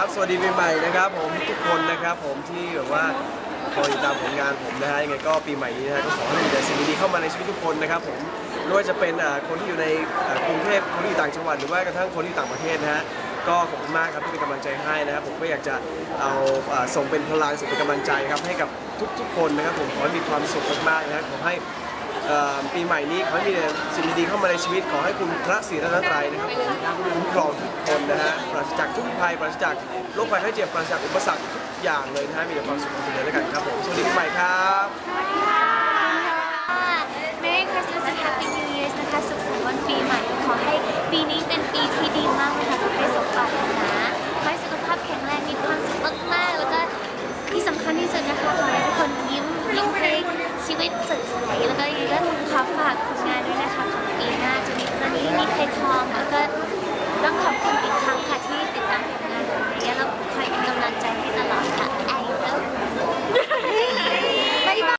ับสวัสดีปีใหม่นะครับ ผมทุกคนนะครับ ผมที่แบบว่าคอยติดตามผลงานผมนะฮะยังไงก็ปีใหม่นี้นะฮะก็ขอให้มีแต่สิ่งดีๆเข้ามาในชีวิตทุกคนนะครับผมไม่ว่าจะเป็นอ่าคนที่อยู่ในอ่ากรุงเทพคนที่อยู่ต่างจังหวัดหรือว่ากระทั่งคนที่อยู่ต่างประเทศนะฮะก็ขอบคุณมากครับที่เป็นกำลังใจให้นะครับผมก็อยากจะเอาอ่าส่งเป็นพลังส่งเป็นกำลังใจครับให้กับทุกๆคนนะครับผมขอให้มีความสุขมากๆนะฮะขอให้ ปีใหม่นี้ขอให้มีแต่สิ่งดีๆเข้ามาในชีวิตขอให้คุณพระศรีรัตนตรัยนะครับผมคุ้มครองทุกคนนะฮะปราศจากทุกภัยปราศจากโรคภัยไข้เจ็บปราศจากอุปสรรคทุกอย่างเลยนะฮะมีแต่ความสุขความเจริญแล้วกันครับผมสวัสดีปีใหม่ครับ 该